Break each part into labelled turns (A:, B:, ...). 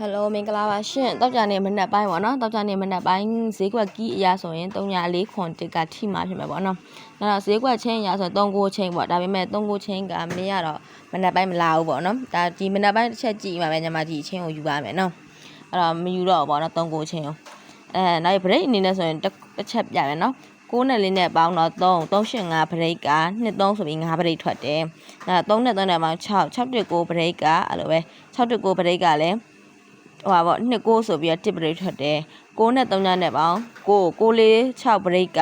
A: ဟယ်လိုမင်္ဂလာပါရှင်တောက်ကြနေမနက်ပိုင်းပေါ့နော်တောက်ကြနေမနက်ပိုင်းဈေးကွက်ကီးအရာဆိုရင်304ခွန်တစ်ကထိမှာဖြစ်မှာပေါ့နော်အဲ့တော့ဈေးကွက်ချင်းအရာဆိုရင်39ချင်းပေါ့ဒါပေမဲ့39ချင်းကမင်းကတော့မနက်ပိုင်းမလာဘူးပေါ့နော်ဒါဒီမနက်ပိုင်းတစ်ချက်ကြည့်မှပဲညီမဒီအချင်းကိုယူပါမယ်နော်အဲ့တော့မယူတော့ဘူးပေါ့နော်39ချင်းကိုအဲနောက် break အနေနဲ့ဆိုရင်တစ်တစ်ချက်ပြမယ်နော်6နဲ့လေးနဲ့ပေါင်းတော့3 385 break က23ဆိုပြီး5 break ထွက်တယ်အဲ3နဲ့3နဲ့ပေါင်း6 619 break ကအဲ့လိုပဲ619 break ကလည်း ဟိုပါပေါ့နှစ်ကိုးဆိုပြီးတော့တစ်ဘရိတ်ထွက်တယ်ကိုးနဲ့သုံးညနဲ့ပေါင်းကိုးကိုးလေး6ဘရိတ်က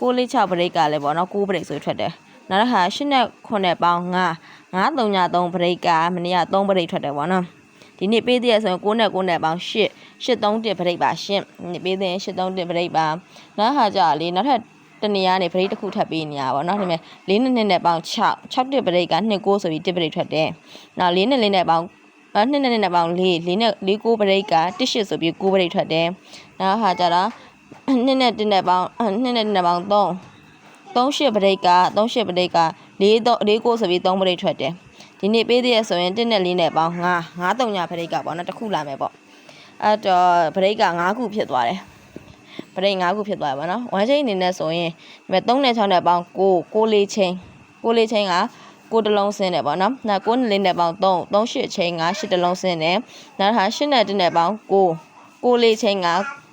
A: ကိုးလေး6ဘရိတ်ကလည်းပေါ့နော်ကိုးဘရိတ်ဆိုထွက်တယ်နောက်တစ်ခါ8နဲ့9နဲ့ပေါင်း9 9 3ည3ဘရိတ်ကမနေ့က3ဘရိတ်ထွက်တယ်ပေါ့နော်ဒီနေ့ပေးသေးရဆိုရင်9နဲ့9နဲ့ပေါင်း8 8 3တစ်ဘရိတ်ပါရှင့်နေ့ပေးသေးရင်8 3တစ်ဘရိတ်ပါနောက်ခါကြလေနောက်ထပ်တနေရာနဲ့ဗရိတ်တစ်ခုထပ်ပေးနေရပါတော့။နောက်တစ်မဲ့၄နှစ်နဲ့ပေါင်း6 6တစ်ဗရိတ်က2 9ဆိုပြီးတစ်ဗရိတ်ထွက်တယ်။နောက်၄နှစ်နဲ့ပေါင်း အဲ2နဲ့2နဲ့ပေါင်း4 4နဲ့4 9 break က1 8ဆိုပြီး9 break ထွက်တယ်နောက်ဟာကြတော့2နဲ့1နဲ့ပေါင်း2နဲ့1နဲ့ပေါင်း3 38 break က38 break က4 4 9ဆိုပြီး3 break ထွက်တယ်ဒီနေ့ပေးသေးရဆိုရင်1နဲ့4နဲ့ပေါင်း9 9 3ည break ကပေါ့နော်တစ်ခုလာမယ်ပေါ့အဲ့တော့ break က9ခုဖြစ်သွားတယ်ပရိတ်5ခုဖြစ်သွားပါတော့1ချိန်အနေနဲ့ဆိုရင်ဒီမဲ့3နဲ့6နဲ့ပေါင်း9 9လေးချိန်9လေးချိန်က 9တလုံးဆင်းတယ်ပေါ့နော်နောက်9နဲ့လေးနဲ့ပေါင်း3 3 8ချိန်က8တလုံးဆင်းတယ်နောက်တစ်ခါ8နဲ့1နဲ့ပေါင်း9 9လေးချိန်က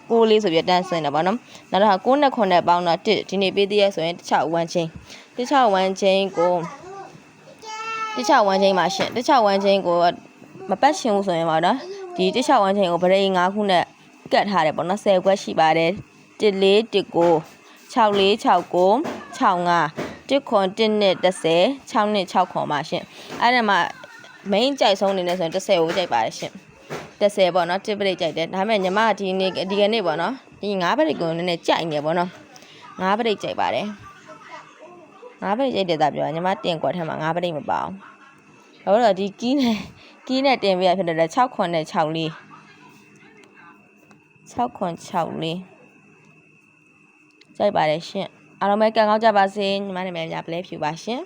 A: 9လေးဆိုပြီးတန်းဆင်းတယ်ပေါ့နော်နောက်တစ်ခါ9နဲ့9နဲ့ပေါင်းတော့1ဒီနေ့ပေးသေးရဆိုရင်တစ်ချ1ချိန်တစ်ချ1ချိန်ကိုတစ်ချ1ချိန်မှာရှင်တစ်ချ1ချိန်ကိုမပတ်ရှင်ဘူးဆိုရင်ပါတော့ဒီတစ်ချ1ချိန်ကိုဗရိတ်5ခုနဲ့ကတ်ထားတယ်ပေါ့နော်10ခွက်ရှိပါတယ်14 19 64 69 65 1ခွန်1နဲ့30 6နဲ့6ခွန်ပါရှင်အဲ့ဒါမှ main ကြိုက်ဆုံးအနေနဲ့ဆိုရင်30ကိုကြိုက်ပါတယ်ရှင်30ပေါ့နော်တစ်ပရိတ်ကြိုက်တယ်ဒါပေမဲ့ညီမကဒီနေ့ဒီကနေ့ပေါ့နော်ဒီ9ပရိတ်ကိုနည်းနည်းကြိုက်နေပေါ့နော်9ပရိတ်ကြိုက်ပါတယ်9ပရိတ်ကြိုက်တယ်သာပြောညီမတင်ကွက်ထဲမှာ9ပရိတ်မပါအောင်ဘာလို့လဲဒီကီးနဲ့ကီးနဲ့တင်ပြရဖြစ်တယ်6ခွန်နဲ့6လေး6ခွန်6လေးကြိုက်ပါတယ်ရှင် အားလုံးပဲကံကောင်းကြပါစေညီမနာမည်ပြပလဲဖြူပါရှင်